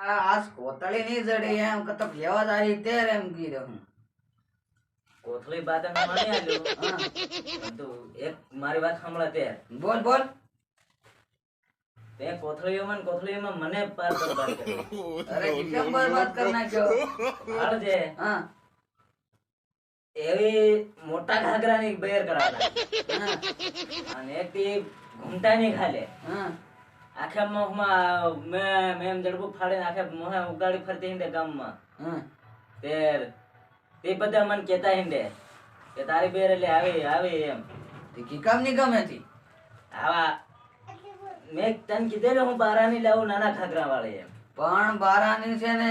આ કોતળી ની જડી એમ કે તો લેવા જાય ત્યારે એમ કીધો કોથળી બાત એમ માની આલ્યો તો એક મારી વાત સાંભળા તે. બોલ બોલ. તે કોથળીઓમાં ને કોથળીઓમાં મને પાર બરબાદ કર્યો અરે કેમ બરબાદ કરી નાખ્યો. હાલ જે. હા. એવી મોટા ઘાઘરાની બેર કરાવતા અને એક ઘૂમટાની ખાલે. હા. આખા મોહમાં મેં મેં જડબું ફાડીને આખે મોહે ઉગાડી ફરતી હિંડે ગામમાં. હા. તે તે બધા મને કહેતા હિંડે કે તારી બેર એટલે આવી આવી એમ. તે કી કામની ગમે હતી? આવા મેં તને કીધેલું હું બારાની લાવું નાના ખાગરા વાળી એમ. પણ બારાની છે ને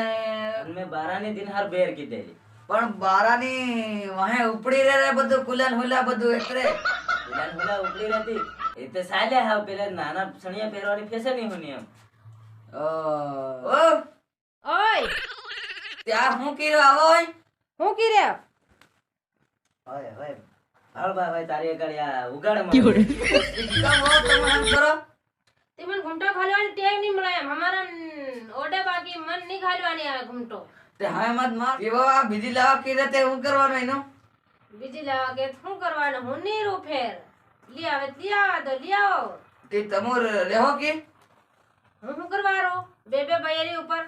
મેં બારાની દિન હાર બેર કીધેલી. પણ બારાની વાહે ઉપડી રે રે બધું કુલાન હુલા બધું એટલે. કુલન હુલા ઉપડી રહેતી? એ તો સાલ્યા હાવ પેલા નાના સણિયા પહેરવાની ફેશન નહીં હોની એમ. ઓ! ઓય! ત્યાં હું કીધું આવો હોય? હું કી રે હોય હોય હાલ બા ભાઈ તારી આગળ આ ઉગાડે મને. કામ હો તમે એમ કરો? તે મને ઘૂંટો ખાલવાની ટેવ નહીં મળે અમારા ઓડે બાકી મન નહીં ખાલવાની આવે ઘૂંટો. તે હા મત માર. એવો આ બીજી લાવા કીધે તે હું કરવાનું એનું? બીજી લાવા કે શું કરવાનું? હું નહીં રૂ ફેર. લી આવે લી આવો તે તમો લેહો કે? હું શું કરવાનો બે બે બૈરી ઉપર.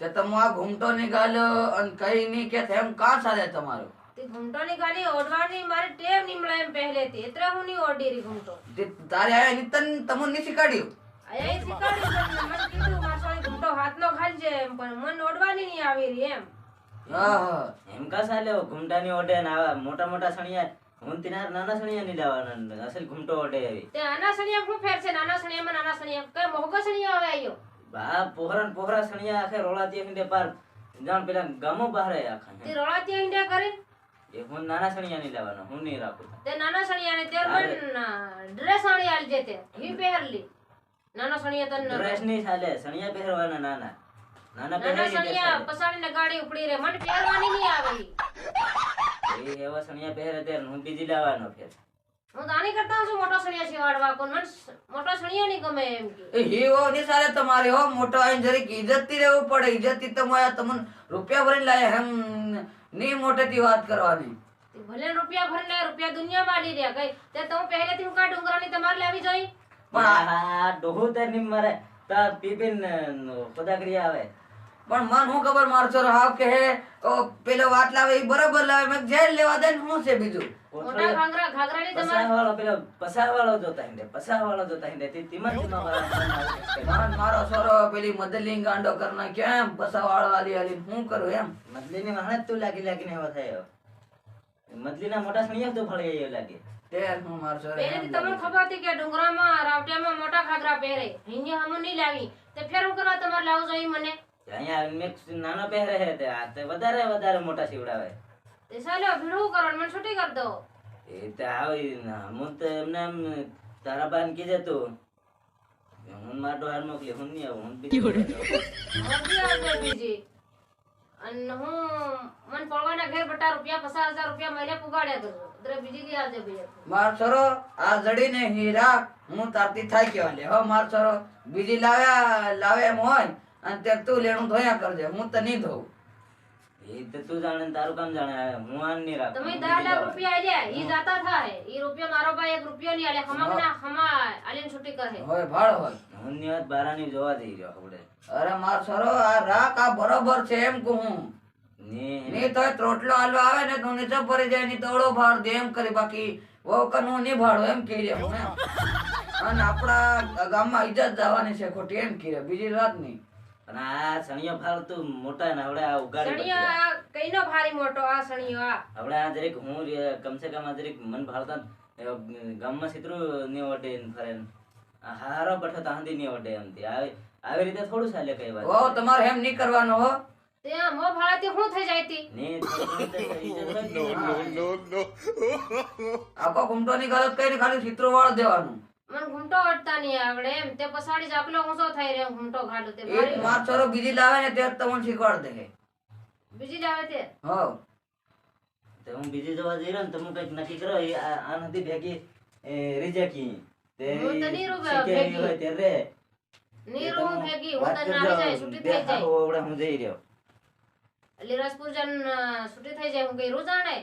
તે તમો આ ઘૂમટો નીકાળ્યો અને કઈ નહીં કે તેમ કા ચાલે તમારો. તે ઘૂંટો ની ખાલી ઓઢવાની મારી ટેવ નહીં મળે એમ પહેલેથી. એટલે હું નહીં ઓડી તે તારે આ તન તમો નહીં શીખવાડ્યું અહીંયા શીખવાડ્યું પણ મને કીધું મારા સાળી ઘૂંટો હાથનો ખાલજે એમ પણ મન ઓઢવાની નહીં આવી રી એમ. હા હા. એમ કા સાલે ઘૂમટાની ઓઢે ને આવા મોટા મોટા સણિયા હું તેના નાના સણિયા લાવવાના અસલ ઘૂમટો તે આના સણિયા શું ફેર છે? નાના સણિયામાં નાના સણિયા કઈ મોગો સણિયા આવે આયો? બા પોહરા ને પોહરા સણિયા આખે રોળાતી હિંડે પાર. જાણ પેલા ગામો બહાર આખા તે રોળાતી ઈંડા કરે? એ હું નાના સણિયા લાવવાનો હું નહીં રાખું. તે નાના સણિયા ને તેર પણ ડ્રેસ આણી આલજે તે. ઈ પહેરલી નાના સણિયા તન ડ્રેસ નહીં ચાલે સણિયા પહેરવાના નાના. નાના નાના સણિયા પસાડીને ગાડી ઉપડી રે મને પહેરવાની નહીં આવે. એ એવા સણિયા પહેરે ત્યારે હું બીજી લાવવાનો ફેર. હું તો કરતા છું મોટો સણિયા શિવાડવા કોણ? મને મોટો સણિયો નહીં ગમે એમ કે. હીવો ની સાલે તમારે હો મોટો આઈને જરીક ઇજ્જતથી રહેવું પડે. ઇજ્જતથી તમને રૂપિયા ભરીને લાયા એમ ની મોટેથી વાત કરવાની. તે ભલે ને રૂપિયા ભરીને રૂપિયા દુનિયામાં આલી રહ્યા કઈ. તે તો હું પહેલેથી હું કા ડુંગરાની તમારે લેવી જોઈ પણ આ ડોહું તે નહીં મરે. તા પીપીન ખુદા કરી આવે. પણ મન હું ખબર મારશો હાવ કે હે પેલો વાત લાવે ઈ બરોબર લાવે મેં જેલ લેવા દે ને શું છે બીજું? મારો પેલી મદલિંગ ગાંડો કરના કેમ પસાવાળો આલી આલી હું કરું એમ? મદલીની વાહણે જ તું લાગી લાગીને એવો થયો મદલીના મોટા સણિયા તું ફળી ગયો લાગે. તમને ખબર હતી કે ડુંગરામાં રાવટિયામાં મોટા ઘાઘરા પહેરે. અહીંયા હમ નહીં લાવી. તે ફેર હું કરવા તમારે લાવવું જોઈએ મને? અહીંયા મિક્સ નાનો પહેરે છે તે આ તે વધારે વધારે મોટા સીવડાવે તે સાલો ભીડું કરો મને છૂટી કર દો. એ તો આવી ના હું તો એમને એમ તારા બાન કીધે તું હું માટો હાર મોકલી હું નહીં આવું હું બીજું બીજી. અને હું મને પડવાના ઘેર બટા રૂપિયા પચાસ હજાર રૂપિયા મહિને પુગાડ્યા કરજો એટલે બીજી દી આવજો બીજે માર છોરો આ જડીને હીરા હું તારતી થાય લે હો માર છોરો. બીજી લાવ્યા લાવે એમ હોય. અને તે તું લેણું ધોયા કરજે હું તો નહીં ધોઉં. એ તો તું જાણે તારું કામ જાણે હું આન નહીં રાખું તમે હું દસ બીજી લાખ રૂપિયા આલ્યા ઈ જાતા થાય ઈ રૂપિયા મારો ભાઈ એક રૂપિયો નહીં આલે ખમા ના ખમા આલીને છૂટી કરે. હોય ભાળ હોય. હું ની બારાની જોવા જઈ રહ્યો આપણે અરે માર છોરો આ રાખ આ બરોબર છે એમ કહું નહીં. તો ત્રોટલો આલો આવે ને તો નીચે પડી જાય ની તોડો ભાડ દે એમ કરી બાકી વહુ કનું નહીં ભાડો એમ કહી અને આપણા ગામમાં ઇજ્જત જવાની છે ખોટી એમ કહી બીજી વાત નહીં. પણ આ સણિયો ફાલતું મોટા ને હવે આ ઉગાડી સણિયો આ. કઈનો ભારી મોટો આ સણિયો આ? હવે આ જરીક હું કમસે કમ આ જરીક મન અ, ગામમાં સિતરું ની ઓડે ને ફરે હારો બઠો તાંદી ને ઓડે એમથી આવી આવી રીતે થોડું ચાલે કઈ વાત ઓ તમારે એમ નહીં કરવાનો હો. ત્યાં મો ભાળાતી હું થઈ જાયતી ને નો નો નો આખો ઘૂમટો ની ગલત કઈ ખાલી ચિત્રો વાળ દેવાનું. મને ઘૂંટો અડતા નહીં આવડે એમ. તે પછાડી જાકલો ઊંચો થઈ રહ્યો ઘૂંટો ઘાલું તે એ મારી માર છોરો બીજી લાવે ને તે જ તમને શીખવાડ દે. બીજી લાવે તે? હો તો હું બીજી જવા જઈ રહ્યો ને તો હું કંઈક નક્કી કરો એ આ આ નથી ભેગી એ તે હું તો નહીં રૂબે ભેગી. હોય તે રે. નીરુ હું ભેગી હું તને કરજો. જાય છૂટી થઈ જાય. વવડા હું જઈ રહ્યો. લીરાજપુર જન છૂટી થઈ જાય હું કઈ રોજાણે